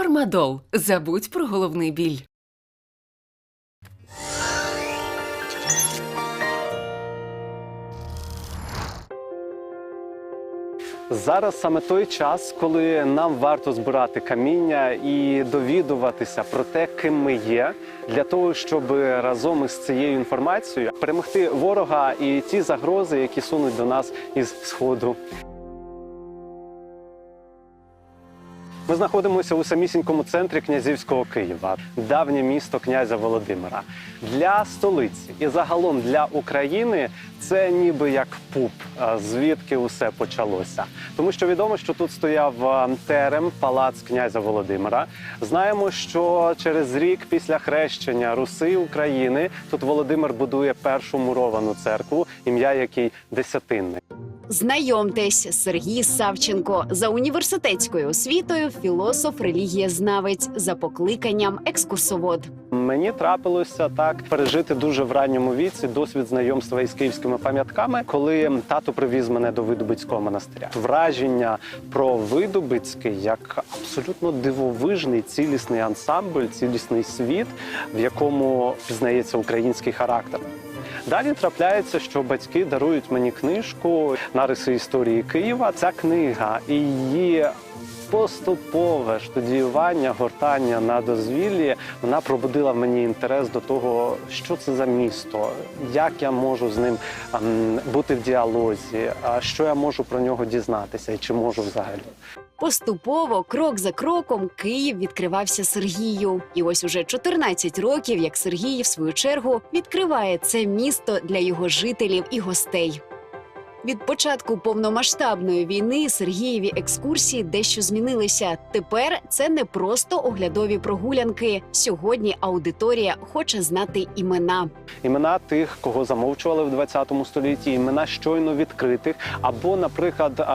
Фармадол. Забудь про головний біль. Зараз саме той час, коли нам варто збирати каміння і довідуватися про те, ким ми є, для того, щоб разом із цією інформацією перемогти ворога і ті загрози, які сунуть до нас із сходу. Ми знаходимося у самісінькому центрі князівського Києва, давнє місто князя Володимира. Для столиці і загалом для України це ніби як пуп, звідки усе почалося. Тому що відомо, що тут стояв терем, палац князя Володимира. Знаємо, що через рік після хрещення Руси України тут Володимир будує першу муровану церкву, ім'я якій Десятинник. Знайомтесь, Сергій Савченко за університетською освітою, філософ, релігієзнавець за покликанням екскурсовод. Мені трапилося так пережити дуже в ранньому віці досвід знайомства із київськими пам'ятками, коли тато привіз мене до Видубицького монастиря. Враження про Видубицький як абсолютно дивовижний цілісний ансамбль, цілісний світ, в якому пізнається український характер. Далі трапляється, що батьки дарують мені книжку Нариси історії Києва. Ця книга і її поступове штудіювання, гортання на дозвіллі, вона пробудила мені інтерес до того, що це за місто, як я можу з ним ем, бути в діалозі, що я можу про нього дізнатися і чи можу взагалі. Поступово, крок за кроком, Київ відкривався Сергію. І ось уже 14 років, як Сергій, в свою чергу, відкриває це місто для його жителів і гостей. Від початку повномасштабної війни Сергієві екскурсії дещо змінилися. Тепер це не просто оглядові прогулянки. Сьогодні аудиторія хоче знати імена. імена тих, кого замовчували в 20 столітті, імена щойно відкритих, або, наприклад,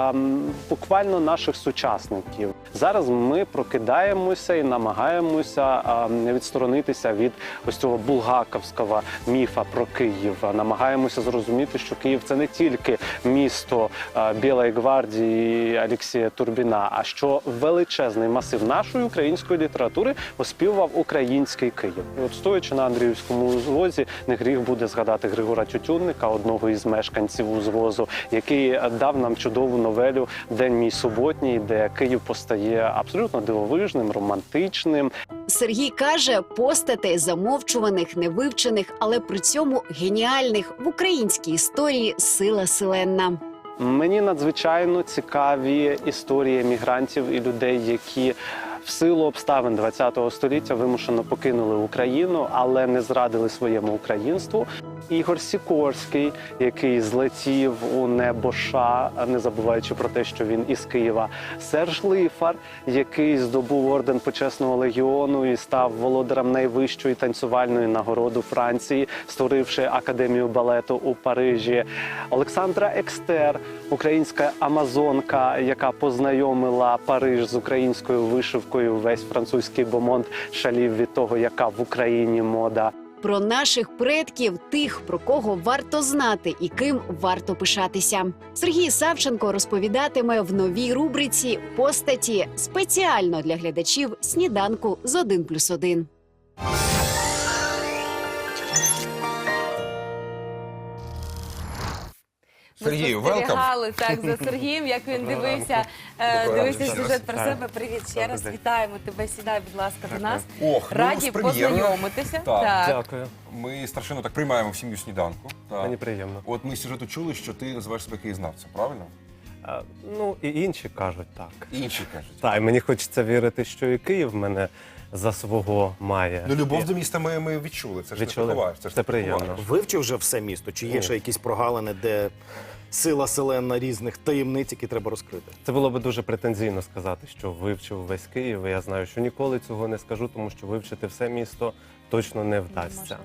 буквально наших сучасників. Зараз ми прокидаємося і намагаємося відсторонитися від ось цього булгаковського міфа про Київ. Намагаємося зрозуміти, що Київ це не тільки місто е, Білої гвардії Олексія Турбіна, а що величезний масив нашої української літератури оспівував український Київ. І от стоячи на Андріївському узвозі, не гріх буде згадати Григора Тютюнника, одного із мешканців узвозу, який дав нам чудову новелю День мій суботній, де Київ постає абсолютно дивовижним, романтичним. Сергій каже, постатей замовчуваних, невивчених, але при цьому геніальних в українській історії сила селенна. Мені надзвичайно цікаві історії мігрантів і людей, які в силу обставин ХХ століття вимушено покинули Україну, але не зрадили своєму українству. Ігор Сікорський, який злетів у небо США, не забуваючи про те, що він із Києва. Серж Лифар, який здобув орден почесного легіону і став володарем найвищої танцювальної нагороди Франції, створивши академію балету у Парижі. Олександра Екстер, українська амазонка, яка познайомила Париж з українською вишивкою. Весь французький бомонд шалів від того, яка в Україні мода. Про наших предків, тих, про кого варто знати і ким варто пишатися. Сергій Савченко розповідатиме в новій рубриці постаті спеціально для глядачів сніданку з 1 Сергію, Ми спостерігали так за Сергієм, як він дивився, е, дивився сюжет про себе. Привіт ще раз. Вітаємо тебе. Сідай, будь ласка, до нас. Ох, ну, Раді познайомитися. Так. Дякую, Ми страшенно так приймаємо в сім'ю сніданку. Так. мені приємно. От ми з сюжету чули, що ти називаєш себе києзнавцем, правильно? А, Ну і інші кажуть так. Інші кажуть. Так, і мені хочеться вірити, що і Київ мене за свого має. Ну, любов І до міста ми, ми відчули. Це ж Відчули? не приховаєш. Це Це не приємно. Вивчив вже все місто? Чи є Ні. ще якісь прогалини, де сила селена різних таємниць, які треба розкрити? Це було би дуже претензійно сказати, що вивчив весь Київ. І Я знаю, що ніколи цього не скажу, тому що вивчити все місто точно не вдасться. Можливо.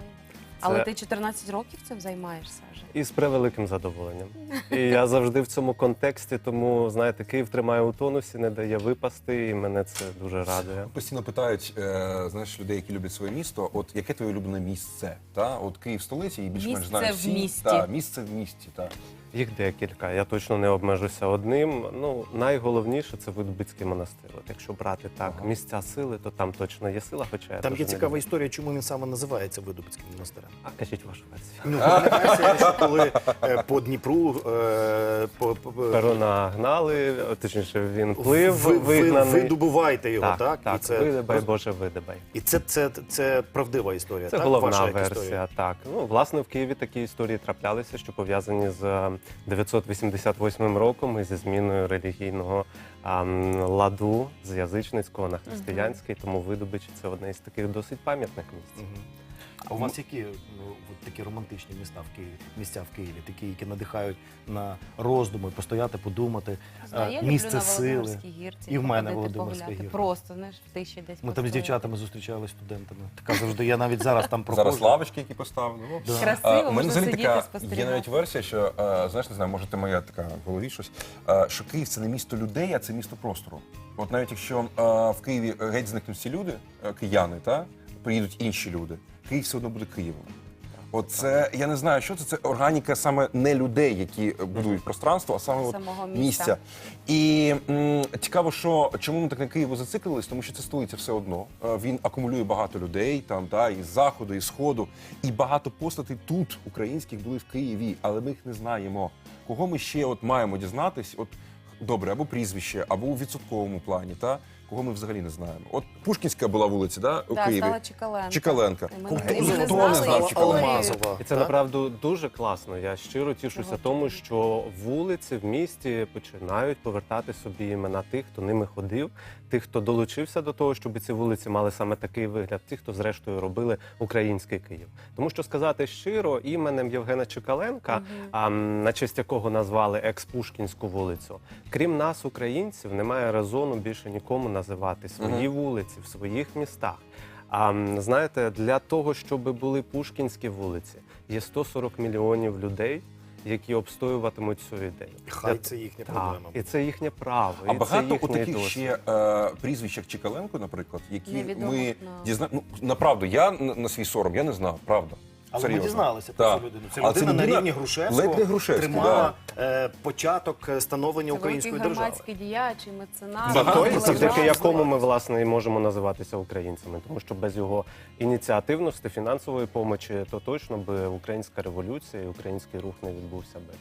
Але ти 14 років цим займаєшся вже. І з превеликим задоволенням. І я завжди в цьому контексті, тому знаєте, Київ тримає у тонусі, не дає випасти, і мене це дуже радує. Постійно питають е, знаєш, людей, які люблять своє місто, от яке твоє улюблене місце? Та? От Київ столиці і більш-менш Місце знають в місті. Та, місце в місті. Та. Їх декілька. Я точно не обмежуся одним. Ну найголовніше це Видубицький монастир. От якщо брати так місця сили, то там точно є сила. Хоча я Там є цікава історія, чому він саме називається Видубицьким монастирем. А кажіть вашу версію. Ну, що коли е, по Дніпру е, по, Перона гнали, точніше він плив ви, ви, вигнаний. ви добуваєте його, так, так? так, І це, видибай, Боже, видибай. і це, це, це правдива історія, Це так? головна Ваша версія. історія? Так ну власне в Києві такі історії траплялися, що пов'язані з е, 988 роком і зі зміною релігійного а, ладу з язичницького на християнський. Тому Видобичі це одне із таких досить пам'ятних місць. Мгм. А у вас які ну, от такі романтичні міста в Києві, місця в Києві, такі, які надихають на роздуми, постояти, подумати, Знаю, е, я місце на сили. Володимирській гірці. І в мене походити, Володимирська погуляти. гірка. Просто, знаєш, в тиші десь. Ми там з постояти. дівчатами зустрічалися студентами. Така завжди. Я навіть зараз там проходжу. Зараз лавочки, які поставили. Ну, Да. Красиво, А, у мене можна взагалі сидіти, така спостерігати. є навіть версія, що е, знаєш, не знаю, може ти моя така в голові щось, е, що Київ це не місто людей, а це місто простору. От навіть якщо е, в Києві геть зникнуть всі люди, е, кияни, та приїдуть інші люди, Київ все одно буде Києвом. От це я не знаю, що це. Це органіка саме не людей, які будують пространство, а саме от Самого міста. місця. І м, цікаво, що чому ми так на Києву зациклились, тому що це столиця все одно. Е, Він акумулює багато людей там, да, із заходу, із сходу. І багато постатей тут, українських, були в Києві, але ми їх не знаємо. Кого ми ще от маємо дізнатись? От добре, або прізвище, або у відсотковому плані, та кого ми взагалі не знаємо. От Пушкінська була вулиця, да, у Да, Києві. стала Чекаленка. Чекаленка. І ми, ми не знали не знав, історію. Алмазова. І це так? направду дуже класно. Я щиро тішуся тому, що вулиці в місті починають повертати собі імена тих, хто ними ходив, тих, хто долучився до того, щоб ці вулиці мали саме такий вигляд, тих, хто зрештою робили український Київ. Тому що сказати щиро, іменем Євгена Чекаленка, а, м, на честь якого назвали екс-Пушкінську вулицю, крім нас, українців, немає резону більше нікому називати свої вулиці в своїх містах. А знаєте, для того, щоб були пушкінські вулиці, є 140 мільйонів людей, які обстоюватимуть цю ідею. Хай Для- це їхня Так, проблема. і це їхнє право. А і багато це от таких досвід. ще е, прізвищ, як Чекаленко, наприклад, які Невідомих ми нам. дізнаємо. Ну, направду, я на, на свій сором, я не знав, правда. Але Серйозно. ми дізналися про Так. цю людину. Це А людина на рівні Грушевського ледь не Грушевський, тримала е, початок е, становлення Це української великий держави. громадський діяч і меценат. Багато той, Багато завдяки завдяки якому ми власне і можемо називатися українцями, тому що без його ініціативності, фінансової помочі, то точно би українська революція і український рух не відбувся би.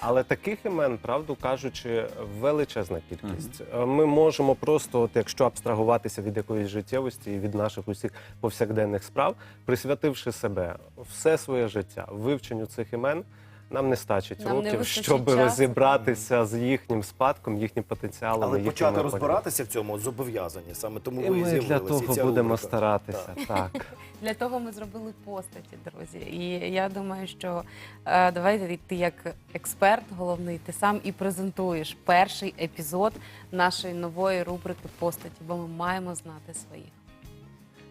Але таких імен, правду кажучи, величезна кількість. Е, Ми можемо просто, от якщо абстрагуватися від якоїсь життєвості і від наших усіх повсякденних справ, присвятивши себе все своє життя вивченню цих імен, нам не стачить Нам не років, вистачить щоб часу. розібратися з їхнім спадком, їхнім потенціалом. Але і їхніми почати розбиратися в цьому зобов'язані. Саме тому І ви і ми для і того ця будемо рубрика. старатися. Так. Для того ми зробили постаті, друзі. І я думаю, що е, давайте ти як експерт головний, ти сам і презентуєш перший епізод нашої нової рубрики постаті, бо ми маємо знати своїх.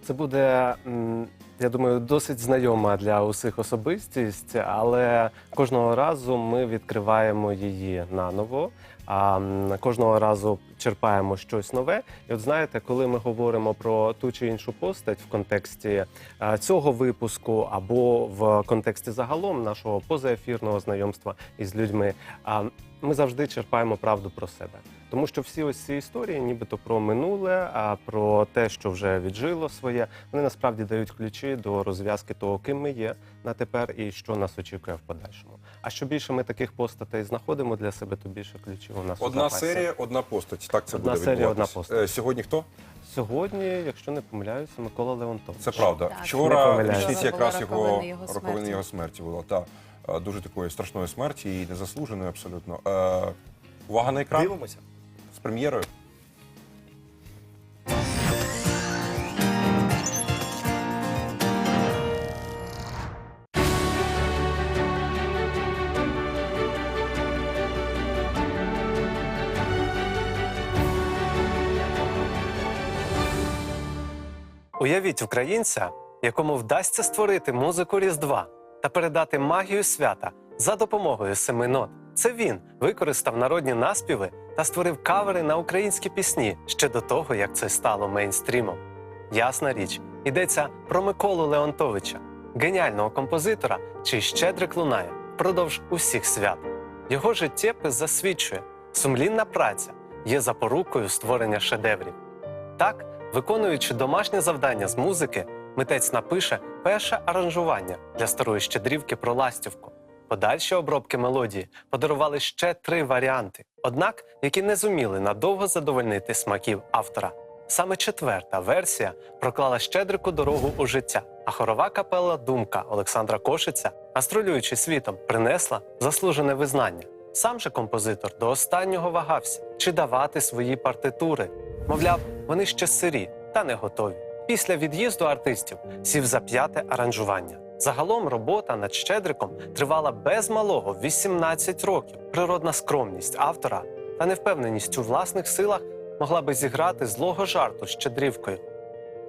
Це буде, я думаю, досить знайома для усіх особистість, але кожного разу ми відкриваємо її наново. А кожного разу черпаємо щось нове. І от знаєте, коли ми говоримо про ту чи іншу постать в контексті е, цього випуску або в контексті загалом нашого позаефірного знайомства із людьми, а, ми завжди черпаємо правду про себе. Тому що всі ось ці історії, нібито про минуле, а про те, що вже віджило своє, вони насправді дають ключі до розв'язки того, ким ми є на тепер і що нас очікує в подальшому. А що більше ми таких постатей знаходимо для себе, то більше ключів у нас Одна серія, одна постать. Так це Одна буде серія, одна постать. Е, Сьогодні хто? Сьогодні, якщо не помиляюся, Микола Леонтович. Це правда. Так. Вчора річниця якраз його роковини його роковини смерті. його смерті була. Та е, дуже такої страшної смерті і незаслуженої абсолютно. Е, увага на екран Дивимося. З прем'єрою. Уявіть українця, якому вдасться створити музику Різдва та передати магію свята за допомогою семи нот. Це він використав народні наспіви та створив кавери на українські пісні ще до того, як це стало мейнстрімом. Ясна річ, йдеться про Миколу Леонтовича, геніального композитора, чий щедрик лунає впродовж усіх свят. Його життєпис засвідчує, сумлінна праця є запорукою створення шедеврів. Так, виконуючи домашнє завдання з музики, митець напише перше аранжування для старої щедрівки про ластівку. Подальші обробки мелодії подарували ще три варіанти, однак які не зуміли надовго задовольнити смаків автора. Саме четверта версія проклала щедрику дорогу у життя, а хорова капела Думка Олександра Кошиця, гастролюючи світом, принесла заслужене визнання. Сам же композитор до останнього вагався, чи давати свої партитури. Мовляв, вони ще сирі та не готові. Після від'їзду артистів сів за п'яте аранжування. Загалом робота над Щедриком тривала без малого 18 років. Природна скромність автора та невпевненість у власних силах могла би зіграти злого жарту з Щедрівкою.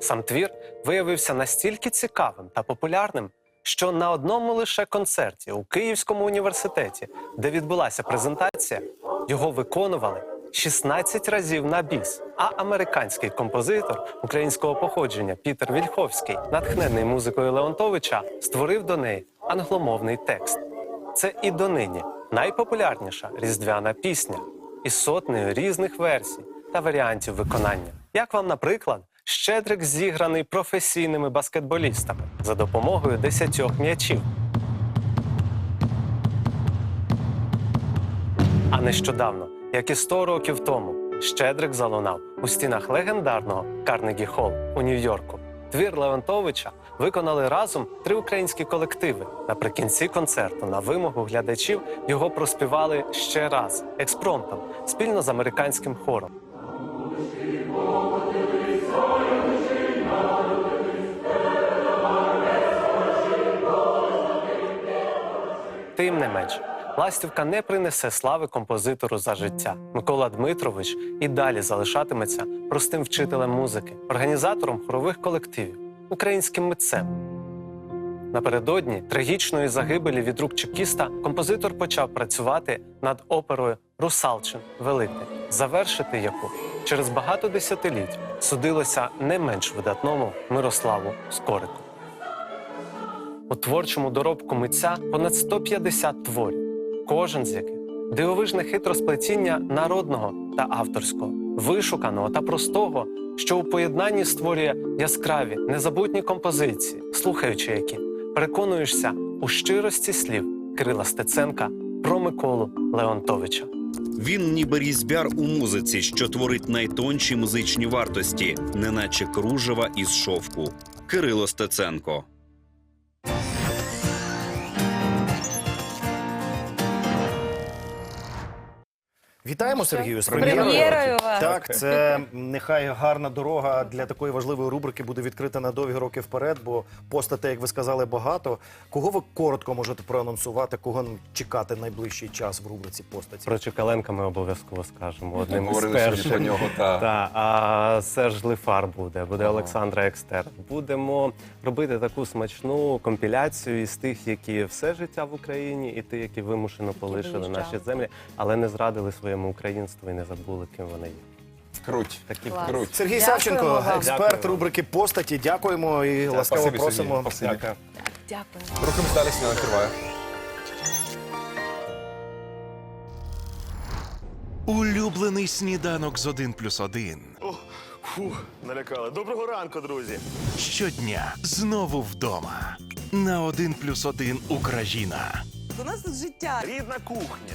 Сам твір виявився настільки цікавим та популярним, що на одному лише концерті у Київському університеті, де відбулася презентація, його виконували 16 разів на біс. А американський композитор українського походження Пітер Вільховський, натхнений музикою Леонтовича, створив до неї англомовний текст. Це і донині найпопулярніша різдвяна пісня із сотнею різних версій та варіантів виконання. Як вам, наприклад, Щедрик зіграний професійними баскетболістами за допомогою десятьох м'ячів. А нещодавно, як і 100 років тому, Щедрик залунав у стінах легендарного Карнегі Холл у Нью-Йорку. Твір Леонтовича виконали разом три українські колективи. Наприкінці концерту на вимогу глядачів його проспівали ще раз експромтом спільно з американським хором. Тим не менш, Ластівка не принесе слави композитору за життя. Микола Дмитрович і далі залишатиметься простим вчителем музики, організатором хорових колективів, українським митцем. Напередодні трагічної загибелі від рук чекіста композитор почав працювати над оперою Русалчин Великий, завершити яку через багато десятиліть судилося не менш видатному Мирославу Скорику. У творчому доробку митця понад 150 творів, кожен з яких дивовижне хитросплетіння народного та авторського, вишуканого та простого, що у поєднанні створює яскраві, незабутні композиції, слухаючи які, переконуєшся у щирості слів Кирила Стеценка про Миколу Леонтовича. Він ніби різьбяр у музиці, що творить найтонші музичні вартості, неначе кружева із шовку. Кирило Стеценко. Вітаємо Сергію з З прем'єрою. Так, це нехай гарна дорога для такої важливої рубрики буде відкрита на довгі роки вперед, бо постатей, як ви сказали, багато. Кого ви коротко можете проанонсувати, кого чекати найближчий час в рубриці постаті? Про Чекаленка ми обов'язково скажемо. Одним із Говорили сьогодні перших. про нього. Та. Так, а Серж Лифар буде, буде Ага. Олександра Екстерн. Будемо робити таку смачну компіляцію із тих, які все життя в Україні, і тих, які вимушено полишили виїжджали. наші землі, але не зрадили своєму українству і не забули, ким вони є. Круть. Такі Клас. Круть. Сергій Дякуємо Савченко, вам. експерт Дякую. рубрики постаті. Дякуємо і ласкаво Спасибі, просимо. Сергій. Спасибі. Так. Дякую. Рухаємось далі, сніданок триває. Улюблений сніданок з 1 плюс 1. Фух, налякали. Доброго ранку, друзі. Щодня знову вдома. На 1 плюс 1 Україна У нас тут життя. Рідна кухня,